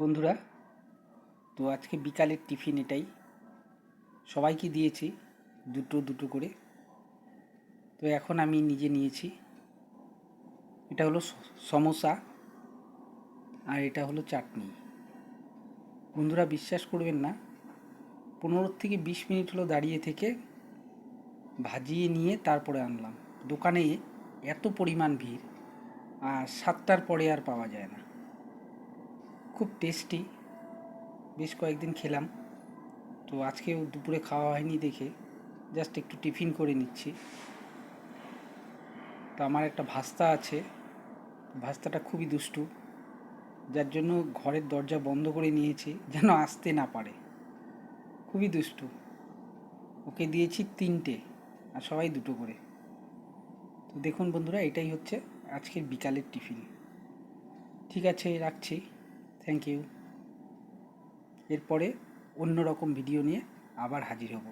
বন্ধুরা, তো আজকে বিকালের টিফিন এটাই। সবাইকে দিয়েছি, দুটো দুটো করে। তো এখন আমি নিজে নিয়েছি। এটা হলো সমোসা আর এটা হলো চাটনি। বন্ধুরা, বিশ্বাস করবেন না, পনেরো থেকে বিশ মিনিট হলো দাঁড়িয়ে থেকে ভাজিয়ে নিয়ে তারপরে আনলাম। দোকানে এত পরিমাণ ভিড়, আর সাতটার পরে আর পাওয়া যায় না। খুব টেস্টি বেশ কয়েকদিন খেলাম। তো আজকে দুপুরে খাওয়া হয়নি দেখে জাস্ট একটু টিফিন করে নিচ্ছি। তো আমার একটা ভাস্তা আছে। ভাস্তাটা খুবই দুষ্টু। যার জন্য ঘরের দরজা বন্ধ করে নিয়েছি যেন আসতে না পারে। খুবই দুষ্টু। ওকে দিয়েছি তিনটে আর সবাই দুটো করে। তো দেখুন বন্ধুরা, এটাই হচ্ছে আজকের বিকালের টিফিন ঠিক আছে, রাখছি। থ্যাংক ইউ এরপরে অন্য রকম ভিডিও নিয়ে আবার হাজির হব।